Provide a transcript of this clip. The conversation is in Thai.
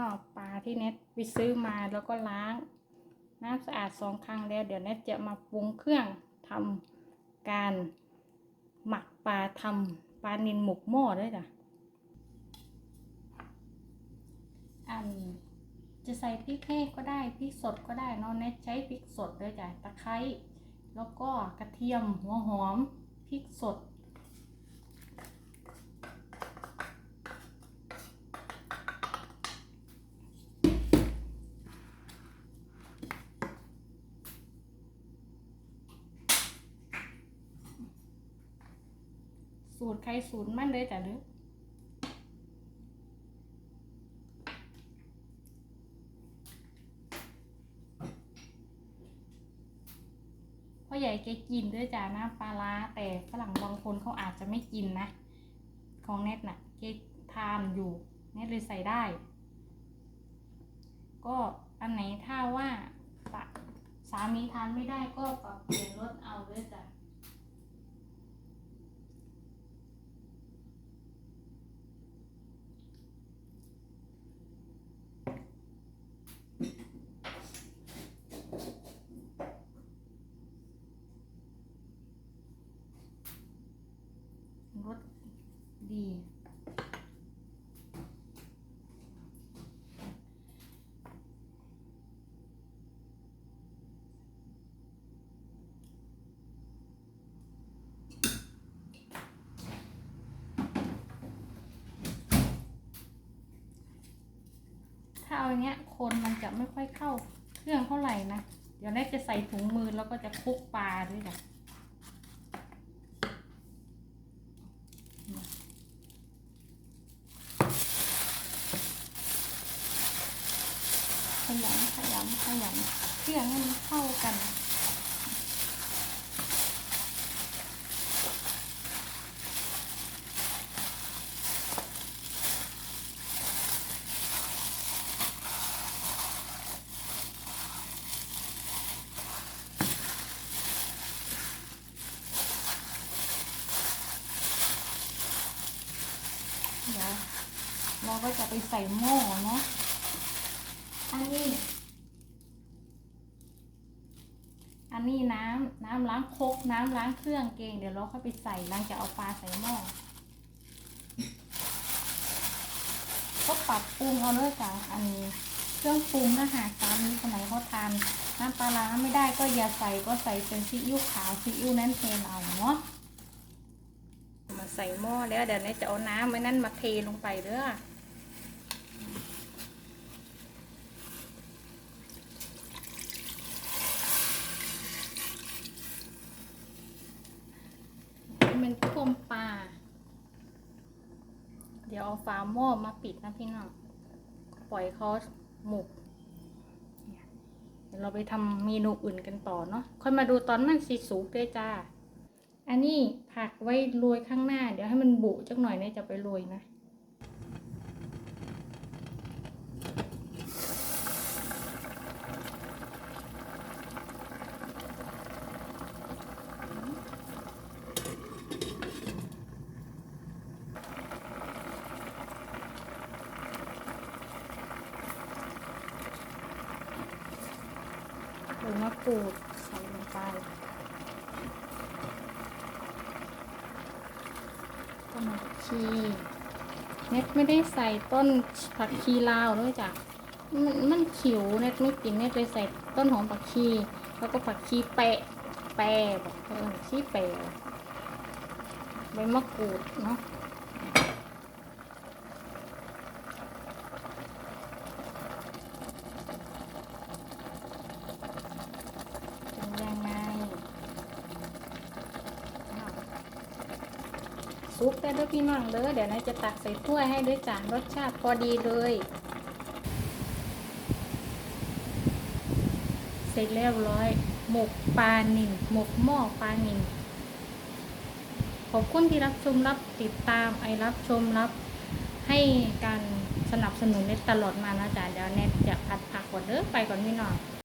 นอกปลาที่เน็ตไปซื้อมาแล้วก็ล้าง น้ำสะอาดสองครั้งแล้ว เดี๋ยวเน็ตจะมาปรุงเครื่องทำการหมักปลาทำปลานินหมกหม้อด้วยจ้ะอันจะใส่พริกแห้งก็ได้พริกสดก็ได้เนาะเน็ตใช้พริกสดด้วยจ้ะตะไคร้แล้วก็กระเทียมหัวหอมพริกสด สูตรใครสูตรมั่นเลยจ้ะหรือพ่อใหญ่แกกินด้วยจ้ะน้ำปลาร้าแต่ฝรั่งบางคนเขาอาจจะไม่กินนะ ของเน็ตน่ะแกทานอยู่เน็ตเลยใส่ได้ ก็อันไหนถ้าว่าสามีทานไม่ได้ก็ปรับเปลี่ยนรสเอาด้วยจ้ะ รสดี ถ้าเอาอย่างเงี้ย คนมันจะไม่ค่อยเข้าเครื่องเท่าไหร่นะ เดี๋ยวแรกจะใส่ถุงมือแล้วก็จะคลุกปลาด้วยจ้ะ ขยำขยำขยื่อให้มันเข้ากัน เดี๋ยวเราก็จะไปใส่หม้อเนาะอันนี้ อันนี้น้ำน้ำล้างคกน้ำล้างเครื่องเกงเดี๋ยวเราค่อยไปใส่หลังจากเอาปลาใส่หม้อก็ปรับปรุงเอาเลยจ้ะอันนี้ เครื่องปรุงถ้าหากสามีคนไหนเขาทานน้ำปลาร้าไม่ได้ก็อย่าใส่ก็ใส่เป็นซีอิ๊วขาวซีอิ๊วนั้นเทนเอาเนาะมาใส่หม้อแล้วเดี๋ยวนี้จะเอาน้ำไว้นั่นมาเทลงไปเด้อ นท่วมปลา เดี๋ยวเอาฝาหม้อมาปิดนะพี่น้อง ปล่อยเขาหมกเนี่ยเดี๋ยวเราไปทำเมนูอื่นกันต่อเนาะ ค่อยมาดูตอนมันสีสุกด้วยจ้า อันนี้ผักไว้โรยข้างหน้า เดี๋ยวให้มันบุจักหน่อยเนี่ยจะไปโรยนะ มะกรูดใส่ลงไปต้นผักชีเน็ตไม่ได้ใส่ต้นผักชีลาวด้วยจ้ะมันมันขิวเน็ตไม่กินเน็ตเลยใส่ต้นหอมผักชี แล้วก็ผักชีแปะแปะบอกเออผักชีแปะใบมะกรูดเนาะ เป็นยังไงอ้าว ซุปได้ด้วยพี่น้องเด้อเดี๋ยวนายจะตักใส่ถ้วยให้ด้วยจานรสชาติพอดีเลย เสร็จเรียบร้อย หมกปลาหนิลหมกหม้อปลาหนิลขอบคุณที่รับชมรับติดตามไอรับชมรับให้การสนับสนุนเน็ตตลอดมานะจ๊ะเดี๋ยวเน็ตจะพัดผักก่อนเด้อไปก่อนพี่น้อง